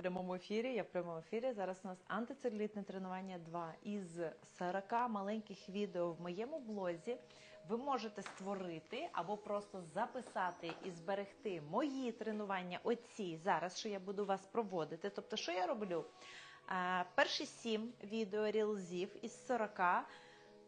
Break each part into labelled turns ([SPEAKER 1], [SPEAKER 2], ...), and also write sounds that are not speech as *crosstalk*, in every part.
[SPEAKER 1] прямому ефірі. Я в прямому ефірі. Зараз у нас антицелюлітне тренування 2 із 40 маленьких відео в моєму блозі. Ви можете створити або просто записати і зберегти мої тренування. Оці зараз, що я буду вас проводити. Тобто, що я роблю? Е, Перші сім відео рілзів із 40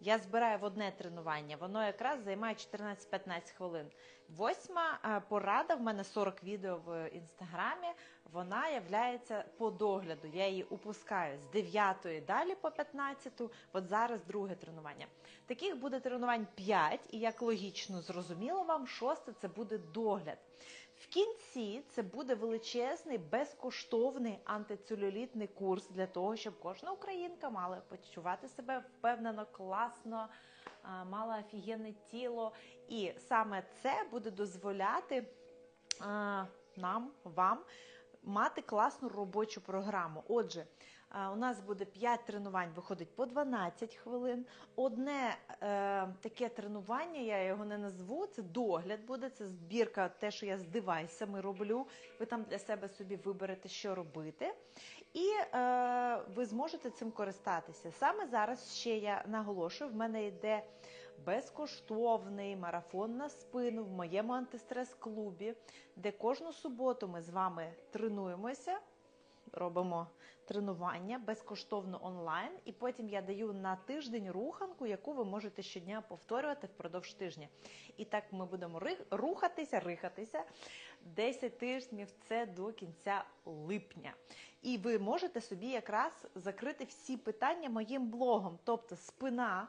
[SPEAKER 1] я збираю в одне тренування. Воно якраз займає 14-15 хвилин. Восьма е, порада в мене 40 відео в інстаграмі. Вона являється по догляду. Я її упускаю з 9 далі по 15. От зараз друге тренування. Таких буде тренувань 5, і як логічно зрозуміло вам, шосте це буде догляд. В кінці це буде величезний безкоштовний антицелюлітний курс для того, щоб кожна українка мала почувати себе впевнено, класно, мала офігенне тіло. І саме це буде дозволяти нам, вам мати класну робочу програму. Отже, у нас буде 5 тренувань, виходить по 12 хвилин. Одне е, таке тренування, я його не назву, це догляд буде, це збірка, те, що я з девайсами роблю. Ви там для себе собі виберете, що робити. І е, ви зможете цим користатися. Саме зараз ще я наголошую, в мене йде безкоштовний марафон на спину в моєму антистрес-клубі, де кожну суботу ми з вами тренуємося робимо тренування безкоштовно онлайн, і потім я даю на тиждень руханку, яку ви можете щодня повторювати впродовж тижня. І так ми будемо рухатися, рихатися 10 тижнів це до кінця липня. І ви можете собі якраз закрити всі питання моїм блогом, тобто спина.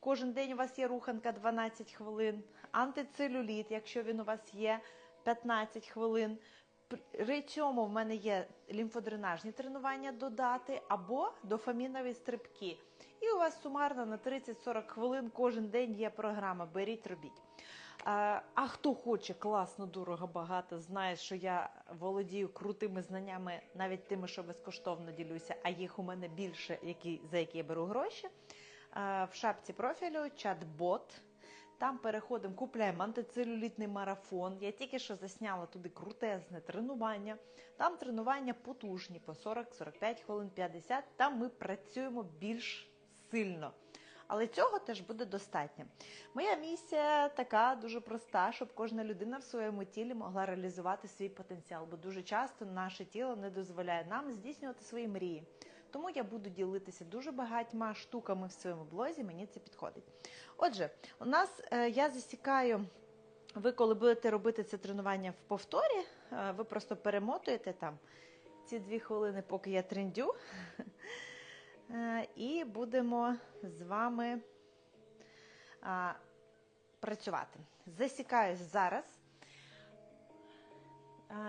[SPEAKER 1] Кожен день у вас є руханка 12 хвилин, антицелюліт, якщо він у вас є 15 хвилин. При цьому в мене є лімфодренажні тренування додати або дофамінові стрибки. І у вас сумарно на 30-40 хвилин кожен день є програма. Беріть, робіть. А, а хто хоче класно, дорого, багато, знає, що я володію крутими знаннями, навіть тими, що безкоштовно ділюся, а їх у мене більше, які, за які я беру гроші. А, в шапці профілю чат-бот. Там переходимо, купляємо антицелюлітний марафон. Я тільки що засняла туди крутезне тренування. Там тренування потужні по 40-45 хвилин 50. Там ми працюємо більш сильно. Але цього теж буде достатньо. Моя місія така дуже проста, щоб кожна людина в своєму тілі могла реалізувати свій потенціал, бо дуже часто наше тіло не дозволяє нам здійснювати свої мрії. Тому я буду ділитися дуже багатьма штуками в своєму блозі, мені це підходить. Отже, у нас е, я засікаю. Ви, коли будете робити це тренування в повторі, е, ви просто перемотуєте там ці дві хвилини, поки я трендю. *laughs* Е, І будемо з вами працювати. Засікаюсь зараз.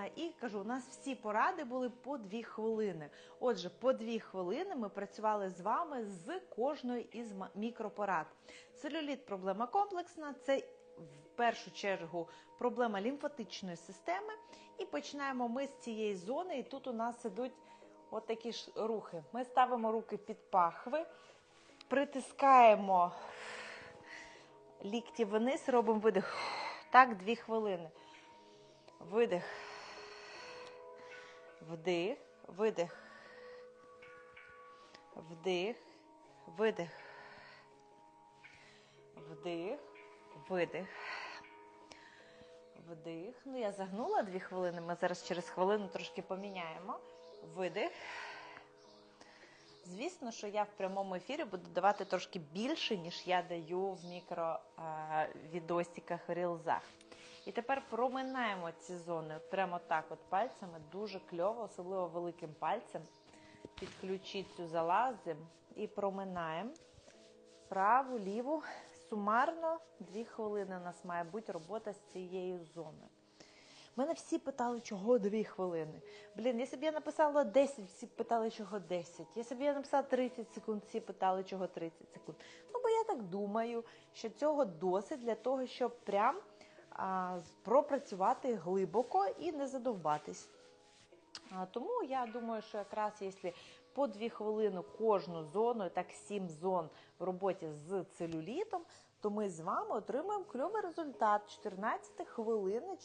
[SPEAKER 1] І кажу, у нас всі поради були по дві хвилини. Отже, по дві хвилини ми працювали з вами з кожної із мікропорад. Целюліт проблема комплексна, це в першу чергу проблема лімфатичної системи. І починаємо ми з цієї зони, і тут у нас ідуть от такі ж рухи. Ми ставимо руки під пахви, притискаємо лікті вниз, робимо видих. Так, дві хвилини. Видих. Вдих, видих. Вдих, видих. Вдих, видих. Вдих. Ну, я загнула дві хвилини. Ми зараз через хвилину трошки поміняємо. Видих. Звісно, що я в прямому ефірі буду давати трошки більше, ніж я даю в мікровідосиках, рілзах. І тепер проминаємо ці зони прямо так, от пальцями, дуже кльово, особливо великим пальцем. Під ключицю залазимо і проминаємо праву, ліву. Сумарно дві хвилини у нас має бути робота з цією зоною. Мене всі питали, чого дві хвилини. Блін, якщо б я написала 10, всі питали, чого 10. Якщо б я написала 30 секунд, всі питали, чого 30 секунд. Ну, бо я так думаю, що цього досить для того, щоб прям пропрацювати глибоко і не задовбатись. Тому я думаю, що якраз якщо по 2 хвилини кожну зону, так 7 зон в роботі з целюлітом, то ми з вами отримаємо кльовий результат 14 хвилини,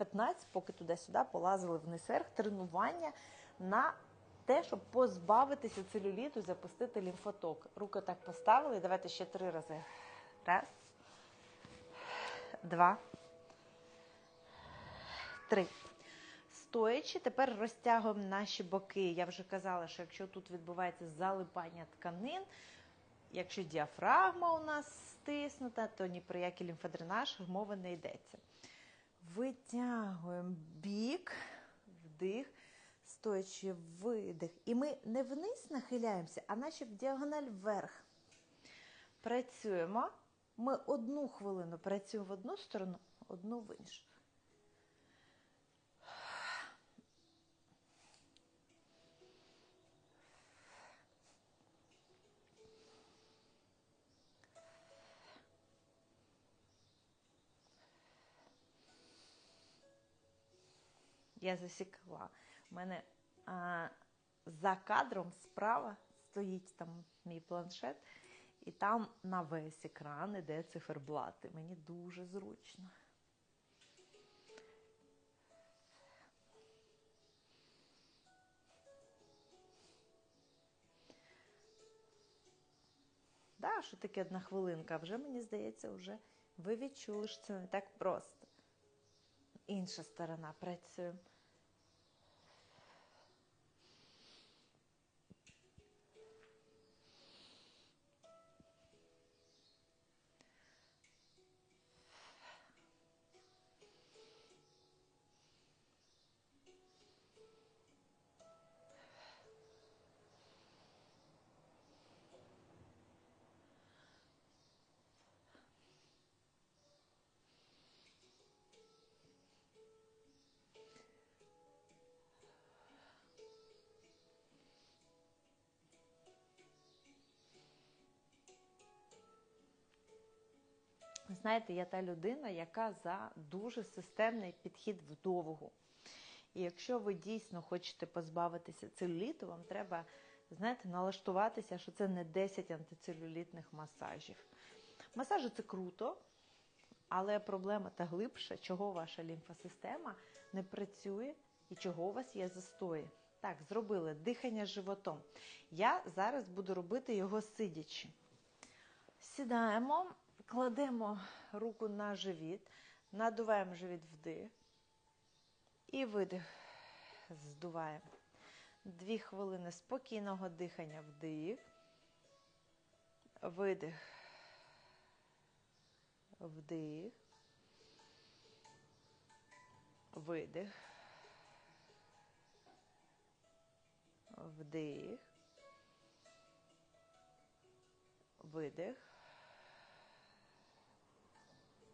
[SPEAKER 1] 14-15, поки туди-сюди полазили вниз вверх, тренування на те, щоб позбавитися целюліту, запустити лімфоток. Руки так поставили. Давайте ще три рази. Раз. Два. Три. Стоячи, тепер розтягуємо наші боки. Я вже казала, що якщо тут відбувається залипання тканин, якщо діафрагма у нас стиснута, то ні про який лімфодренаж мови не йдеться. Витягуємо бік, вдих, стоячи видих. І ми не вниз нахиляємося, а наче в діагональ вверх. Працюємо. Ми одну хвилину працюємо в одну сторону, одну в іншу. Я засікла. У мене а, за кадром справа стоїть там мій планшет, і там на весь екран іде циферблати. Мені дуже зручно. Да, що таке одна хвилинка? Вже мені здається, вже ви відчули, що це не так просто. Інша сторона працює. Знаєте, я та людина, яка за дуже системний підхід вдовгу. І якщо ви дійсно хочете позбавитися целюліту, вам треба, знаєте, налаштуватися, що це не 10 антицелюлітних масажів. Масажі це круто, але проблема та глибша, чого ваша лімфосистема не працює і чого у вас є застої. Так, зробили дихання животом. Я зараз буду робити його сидячи. Сідаємо, кладемо руку на живіт, надуваємо живіт вдих і видих. Здуваємо. Дві хвилини спокійного дихання вдих, видих, вдих, видих, вдих, видих,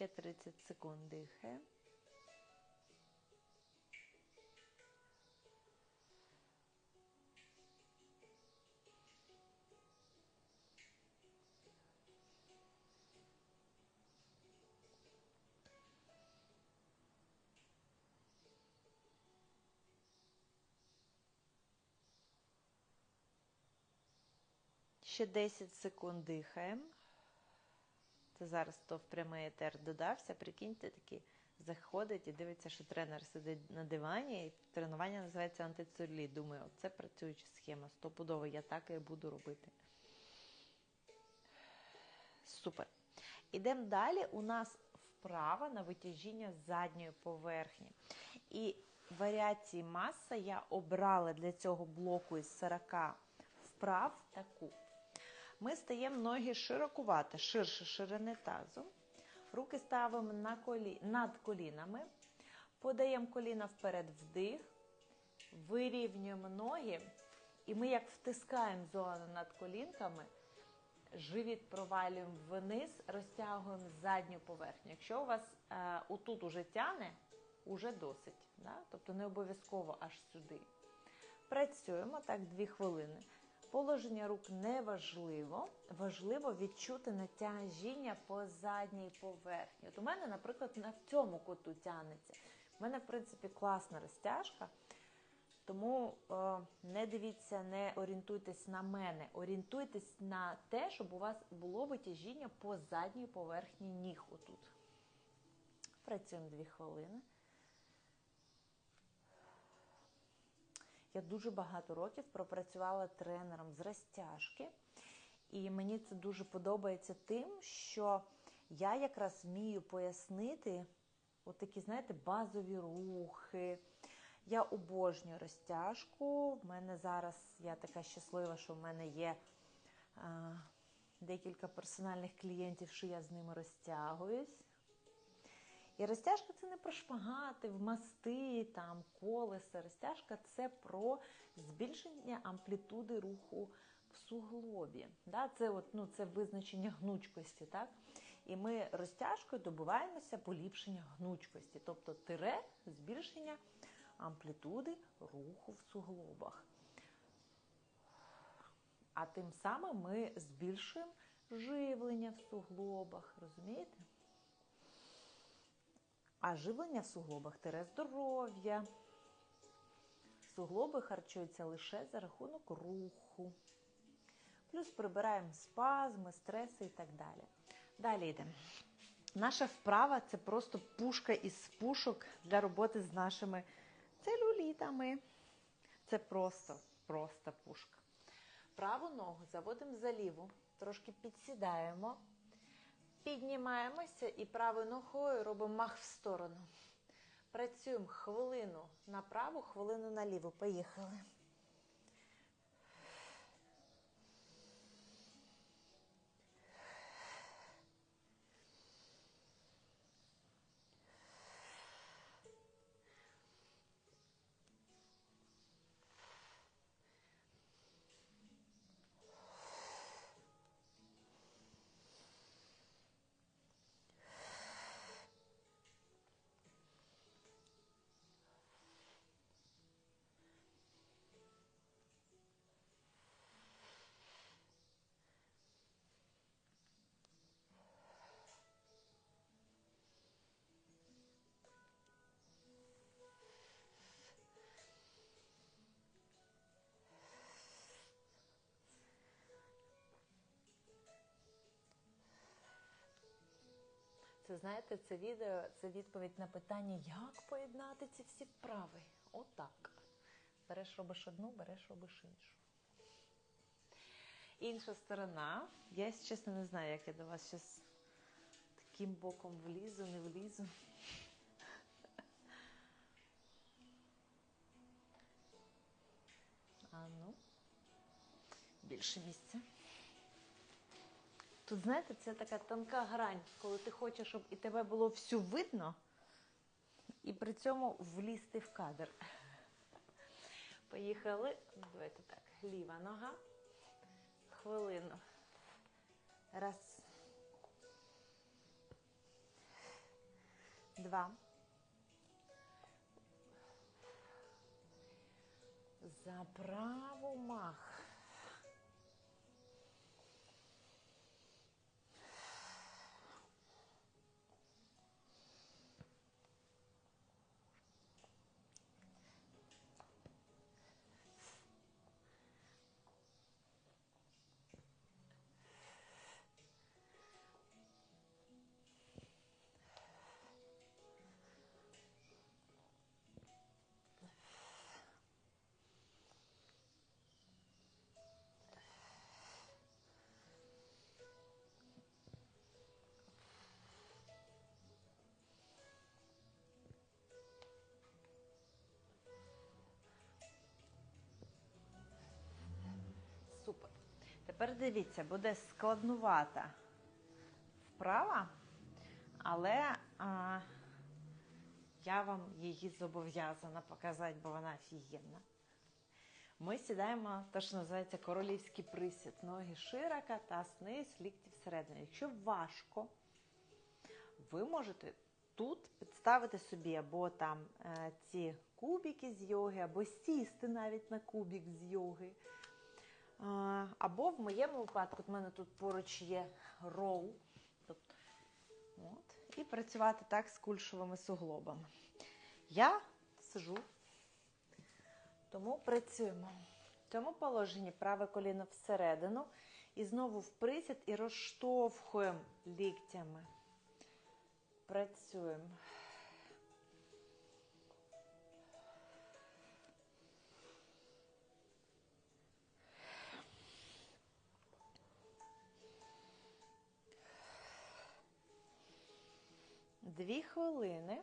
[SPEAKER 1] Ще 30 секунд дихаємо. Ще 10 секунд дихаємо. Це зараз то в прямий етер додався. Прикиньте, такий заходить і дивиться, що тренер сидить на дивані, і тренування називається антицелюліт. Думаю, це працююча схема. Стопудово, я так і буду робити. Супер. Ідемо далі. У нас вправа на витяжіння задньої поверхні. І варіації маса я обрала для цього блоку із 40 вправ таку. Ми стаємо ноги широкувати, ширше ширини тазу. Руки ставимо на колі... над колінами. Подаємо коліна вперед вдих, вирівнюємо ноги. І ми як втискаємо зону над колінками, живіт провалюємо вниз, розтягуємо задню поверхню. Якщо у вас е, отут уже тяне, уже досить. Да? Тобто не обов'язково аж сюди. Працюємо так 2 хвилини. Положення рук не важливо. Важливо відчути натяжіння по задній поверхні. От у мене, наприклад, на в цьому куту тягнеться. У мене, в принципі, класна розтяжка. Тому е, не дивіться, не орієнтуйтесь на мене, орієнтуйтесь на те, щоб у вас було витяжіння по задній поверхні ніг отут. Працюємо 2 хвилини. Я дуже багато років пропрацювала тренером з розтяжки, і мені це дуже подобається тим, що я якраз вмію пояснити отакі, знаєте, базові рухи. Я обожнюю розтяжку. В мене зараз я така щаслива, що в мене є а, декілька персональних клієнтів, що я з ними розтягуюсь. І розтяжка це не про шпагати, вмасти, там, колеса. Розтяжка це про збільшення амплітуди руху в суглобі. Да? Це от, ну, це визначення гнучкості. Так? І ми розтяжкою добиваємося поліпшення гнучкості, тобто тире збільшення амплітуди руху в суглобах. А тим самим ми збільшуємо живлення в суглобах, розумієте? А живлення в суглобах тире здоров'я. Суглоби харчуються лише за рахунок руху. Плюс прибираємо спазми, стреси і так далі. Далі йдемо. Наша вправа це просто пушка із пушок для роботи з нашими целюлітами. Це просто, просто пушка. Праву ногу заводимо за ліву, трошки підсідаємо, піднімаємося і правою ногою робимо мах в сторону. Працюємо хвилину на праву, хвилину на ліву. Поїхали. Це знаєте, це відео це відповідь на питання, як поєднати ці всі вправи. Отак. Береш робиш одну, береш робиш іншу. Інша сторона. Я, чесно, не знаю, як я до вас зараз таким боком влізу, не влізу. *laughs* А ну, більше місця. Тут, знаєте, це така тонка грань, коли ти хочеш, щоб і тебе було всю видно, і при цьому влізти в кадр. Поїхали. Давайте так. Ліва нога. Хвилину. Раз. Два. За праву мах. Тепер дивіться, буде складнувата вправа, але а, я вам її зобов'язана показати, бо вона офігенна. Ми сідаємо те, що називається королівський присід. Ноги широко, таз низ, лікті всередину. Якщо важко, ви можете тут підставити собі або там е, ці кубики з йоги, або сісти навіть на кубик з йоги. Або в моєму випадку, в мене тут поруч є роу. Тобто, от, і працювати так з кульшовими суглобами. Я сижу, тому працюємо. В цьому положенні праве коліно всередину. І знову в присід і розштовхуємо ліктями. Працюємо. Дві хвилини.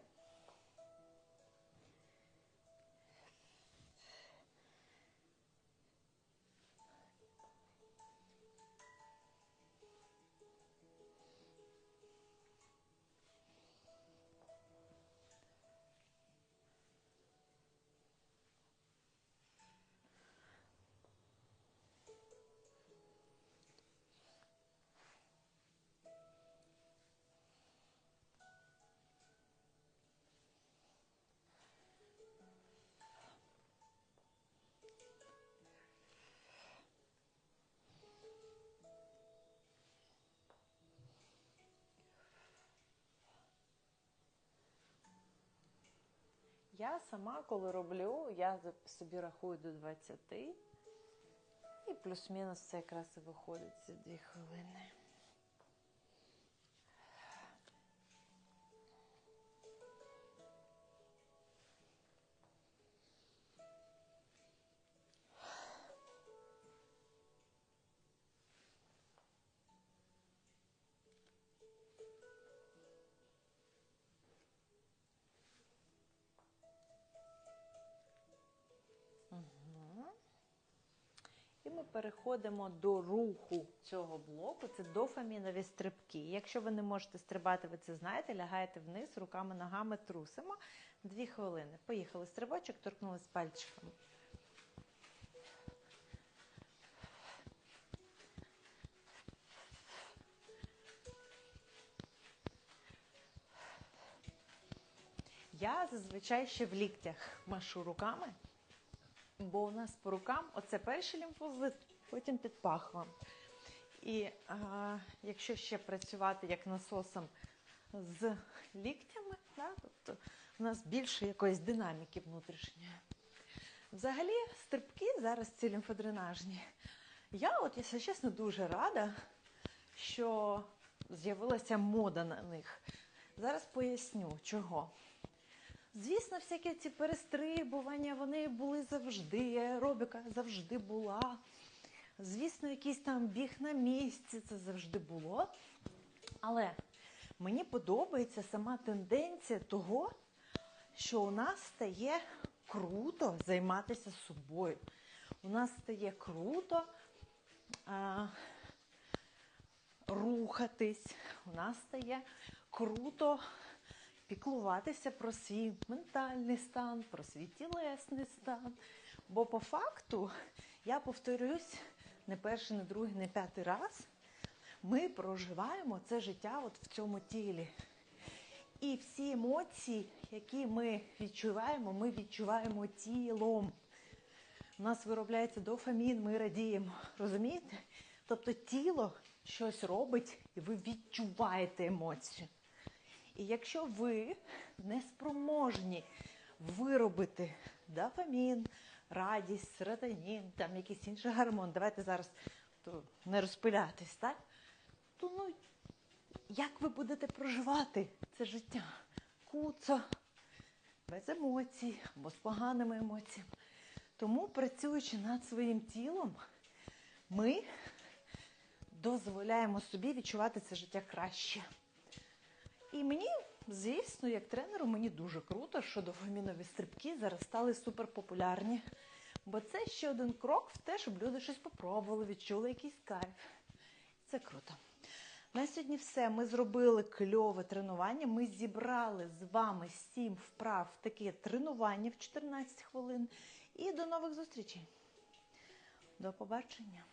[SPEAKER 1] Я сама, коли роблю, я собі рахую до 20 і плюс-мінус це якраз і виходить за 2 хвилини. Переходимо до руху цього блоку. Це дофамінові стрибки. Якщо ви не можете стрибати, ви це знаєте, лягаєте вниз, руками, ногами трусимо. Дві хвилини. Поїхали стрибочок, торкнулись пальчиками. Я зазвичай ще в ліктях машу руками. Бо у нас по рукам оце перший лімфоузли, потім під. І а, якщо ще працювати як насосом з ліктями, да, тобто у нас більше якоїсь динаміки внутрішньої. Взагалі, стрибки зараз ці лімфодренажні. Я, от, якщо чесно, дуже рада, що з'явилася мода на них. Зараз поясню, чого. Звісно, всякі ці перестрибування, вони були завжди, аеробіка завжди була. Звісно, якийсь там біг на місці, це завжди було. Але мені подобається сама тенденція того, що у нас стає круто займатися собою. У нас стає круто рухатись, у нас стає круто піклуватися про свій ментальний стан, про свій тілесний стан. Бо по факту, я повторюсь, не перший, не другий, не п'ятий раз, ми проживаємо це життя от в цьому тілі. І всі емоції, які ми відчуваємо, ми відчуваємо тілом. У нас виробляється дофамін, ми радіємо. Розумієте? Тобто тіло щось робить, і ви відчуваєте емоцію. І якщо ви не спроможні виробити дофамін, радість, серотонін, там якийсь інший гормон, давайте зараз то не розпилятись, так? То ну, як ви будете проживати це життя? Куцо, без емоцій або з поганими емоціями. Тому, працюючи над своїм тілом, ми дозволяємо собі відчувати це життя краще. І мені, звісно, як тренеру, мені дуже круто, що дофамінові стрибки зараз стали суперпопулярні. Бо це ще один крок в те, щоб люди щось попробували, відчули якийсь кайф. Це круто. На сьогодні все. Ми зробили кльове тренування. Ми зібрали з вами сім вправ таке тренування в 14 хвилин. І до нових зустрічей. До побачення!